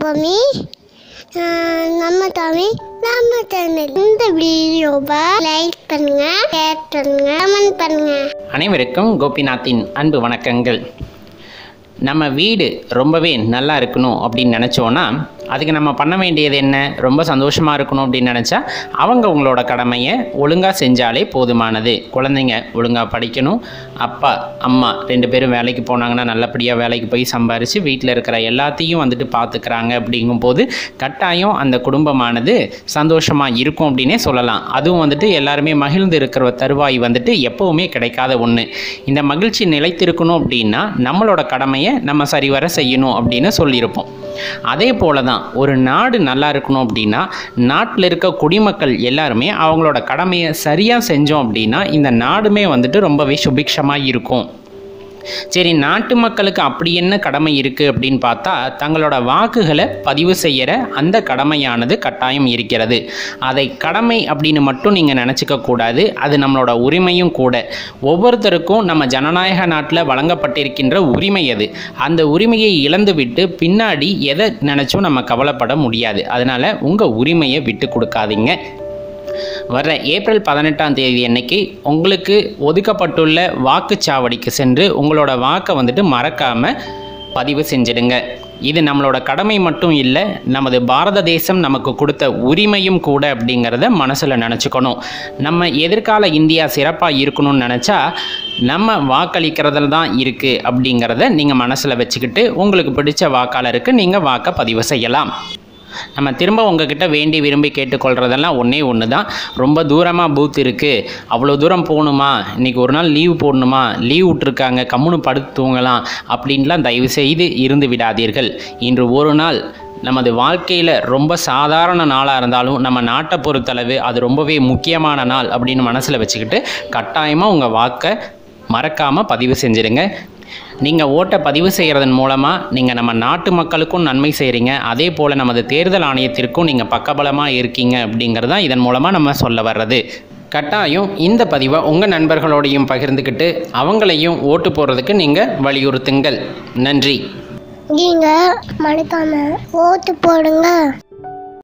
பொம்மி ஆஹ் நம்ம தமிழ் நம்ம சேனல் இந்த வீடியோவை லைக் பண்ணுங்க ஷேர் பண்ணுங்க கமெண்ட் பண்ணுங்க. அனைவருக்கும் கோபிநாத்தின் அன்பு வணக்கங்கள். நம்ம வீடு ரொம்பவே நல்லா இருக்கணும் அப்படின்னு நினச்சோன்னா அதுக்கு நம்ம பண்ண வேண்டியது என்ன? ரொம்ப சந்தோஷமாக இருக்கணும் அப்படின்னு நினச்சா அவங்க உங்களோட கடமையை ஒழுங்காக செஞ்சாலே போதுமானது. குழந்தைங்க ஒழுங்காக படிக்கணும். அப்பா அம்மா ரெண்டு பேரும் வேலைக்கு போனாங்கன்னா நல்லபடியாக வேலைக்கு போய் சம்பாரித்து வீட்டில் இருக்கிற எல்லாத்தையும் வந்துட்டு பார்த்துக்கிறாங்க அப்படிங்கும்போது கட்டாயம் அந்த குடும்பமானது சந்தோஷமாக இருக்கும் அப்படின்னே சொல்லலாம். அதுவும் வந்துட்டு எல்லாருமே மகிழ்ந்து இருக்கிற தருவாய் வந்துட்டு எப்போவுமே கிடைக்காத ஒன்று இந்த மகிழ்ச்சி நிலைத்திருக்கணும் அப்படின்னா நம்மளோட கடமையை நம்ம சரிவர செய்யணும் அப்படின்னு சொல்லியிருப்போம். அதே போல தான் ஒரு நாடு நல்லா இருக்கணும் அப்படின்னா நாட்டில் இருக்க குடிமக்கள் எல்லாருமே அவங்களோட கடமையை சரியாக செஞ்சோம் அப்படின்னா இந்த நாடுமே வந்துட்டு ரொம்பவே சுபிக்ஷமாக இருக்கும் சரி நாட்டு மக்களுக்கு அப்படி என்ன கடமை இருக்குது அப்படின்னு பார்த்தா தங்களோட வாக்குகளை பதிவு செய்கிற அந்த கடமையானது கட்டாயம் இருக்கிறது. அதை கடமை அப்படின்னு மட்டும் நீங்கள் நினச்சிக்க கூடாது. அது நம்மளோட உரிமையும் கூட. ஒவ்வொருத்தருக்கும் நம்ம ஜனநாயக நாட்டில் வழங்கப்பட்டிருக்கின்ற உரிமை அது. அந்த உரிமையை இழந்துவிட்டு பின்னாடி எதை நினச்சும் நம்ம கவலைப்பட முடியாது. அதனால் உங்கள் உரிமையை விட்டு கொடுக்காதீங்க. வர்ற ஏப்ரல் பதினெட்டாம் தேதி அன்னைக்கு உங்களுக்கு ஒதுக்கப்பட்டுள்ள வாக்குச்சாவடிக்கு சென்று உங்களோட வாக்கை வந்துட்டு மறக்காமல் பதிவு செஞ்சிடுங்க. இது நம்மளோட கடமை மட்டும் இல்லை நமது பாரத தேசம் நமக்கு கொடுத்த உரிமையும் கூட அப்படிங்கிறத மனசில் நினச்சிக்கணும். நம்ம எதிர்கால இந்தியா சிறப்பாக இருக்கணும்னு நினச்சா நம்ம வாக்களிக்கிறதுல தான் இருக்குது அப்படிங்கிறத நீங்கள் மனசில் வச்சுக்கிட்டு உங்களுக்கு பிடிச்ச வாக்காளருக்கு நீங்கள் வாக்கை பதிவு செய்யலாம். நம்ம திரும்ப உங்ககிட்ட வேண்டி விரும்பி கேட்டுக்கொள்கிறதெல்லாம் ஒன்றே ஒன்று தான் ரொம்ப தூரமாக பூத் இருக்குது அவ்வளோ தூரம் போகணுமா? இன்றைக்கி ஒரு நாள் லீவ் போடணுமா? லீவ் விட்ருக்காங்க கம்முன்னு படுத்து தூங்கலாம் அப்படின்லாம் தயவு செய்து இருந்து விடாதீர்கள். இன்று ஒரு நாள் நமது வாழ்க்கையில் ரொம்ப சாதாரண நாளாக இருந்தாலும் நம்ம நாட்டை பொறுத்தளவு அது ரொம்பவே முக்கியமான நாள் அப்படின்னு மனசில் வச்சுக்கிட்டு கட்டாயமாக உங்கள் வாக்கை மறக்காமல் பதிவு செஞ்சிடுங்க நீங்கள் ஓட்டை பதிவு செய்கிறதன் மூலமாக நீங்கள் நம்ம நாட்டு மக்களுக்கும் நன்மை செய்கிறீங்க அதே போல் நமது தேர்தல் ஆணையத்திற்கும் நீங்கள் பக்கபலமாக இருக்கீங்க அப்படிங்கிறது தான் இதன் மூலமாக நம்ம சொல்ல வர்றது. கட்டாயம் இந்த பதிவை உங்கள் நண்பர்களோடையும் பகிர்ந்துக்கிட்டு அவங்களையும் ஓட்டு போடுறதுக்கு நீங்கள் வலியுறுத்துங்கள். நன்றி. நீங்கள் மறக்காம ஓட்டு போடுங்க.